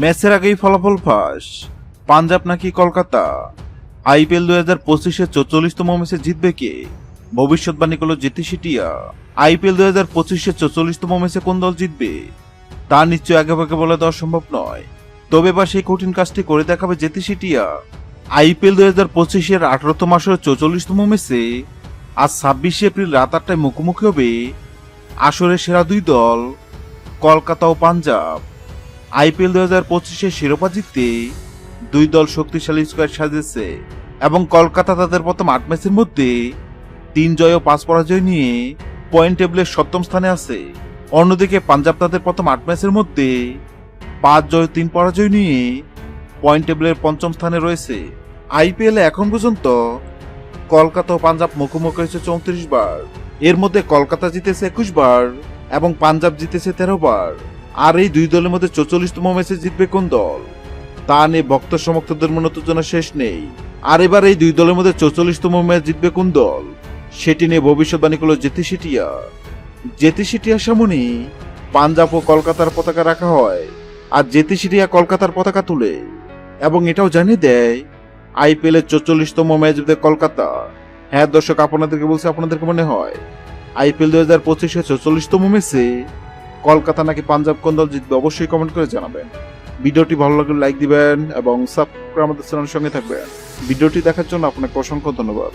ম্যাচের আগেই ফলাফল ফাঁস। পাঞ্জাব নাকি কলকাতা? আইপিএল দুই হাজার পঁচিশে চৌচল্লিশতম ম্যাচে জিতবে কে? ভবিষ্যৎবাণী করল জেতি সিটিয়া। আইপিএল দুই হাজার পঁচিশে চৌচল্লিশতম ম্যাচে কোন দল জিতবে? তা নিশ্চয় আগে ভাগে বলে দেওয়া সম্ভব নয়। তবে বা সেই কঠিন কাজটি করে দেখাবে জেতি সিটিয়া। আইপিএল দুই হাজার পঁচিশের আঠারোতম মাসের চৌচল্লিশতম ম্যাচে আজ ছাব্বিশে এপ্রিল রাত আটটায় মুখোমুখি হবে আসরের সেরা দুই দল, কলকাতা ও পাঞ্জাব। আইপিএল দুই হাজার শিরোপা জিততে দুই দল শক্তিশালী স্কোয়াড সাজিয়েছে এবং কলকাতা তাদের প্রথম আট ম্যাচের মধ্যে তিন জয় ও পাঁচ পরাজয় নিয়ে পয়েন্ট টেবিলের সপ্তম স্থানে আছে। অন্যদিকে পাঞ্জাব তাদের প্রথম আট ম্যাচের মধ্যে পাঁচ জয় তিন পরাজয় নিয়ে পয়েন্ট টেবিলের পঞ্চম স্থানে রয়েছে। আইপিএল এখন পর্যন্ত কলকাতা ও পাঞ্জাব মুখোমুখি হয়েছে চৌত্রিশ বার। এর মধ্যে কলকাতা জিতেছে একুশ বার এবং পাঞ্জাব জিতেছে তেরো বার। আর এই দুই দলের মধ্যে চৌচল্লিশতম ম্যাচে জিতবে কোন দল? তা নিয়ে ভক্ত সমর্থকদের মনোত্তেজনা শেষ নেই। আর এবার এই দুই দলের মধ্যে চৌচল্লিশতম ম্যাচ জিতবে কোন দল? সেটি নিয়ে ভবিষ্যৎবাণী করল জেতি সিটিয়া জেতি সিটিয়ার সামনে পাঞ্জাব ও কলকাতার পতাকা রাখা হয় আর জেতি সিটিয়া কলকাতার পতাকা তুলে। এবং এটাও জানিয়ে দেয়, আইপিএল এর চৌচল্লিশতম ম্যাচ জিতবে কলকাতা। হ্যাঁ দর্শক, আপনাদেরকে বলছে, আপনাদেরকে মনে হয়, আইপিএল দু হাজার পঁচিশে চৌচল্লিশতম ম্যাচে কলকাতা নাকি পাঞ্জাব কোন দল জিতবে অবশ্যই কমেন্ট করে জানাবেন। ভিডিওটি ভালো লাগলে লাইক দিবেন এবং সাবস্ক্রাইব আমাদের চ্যানেলের সঙ্গে থাকবেন। ভিডিওটি দেখার জন্য আপনাকে অসংখ্য ধন্যবাদ।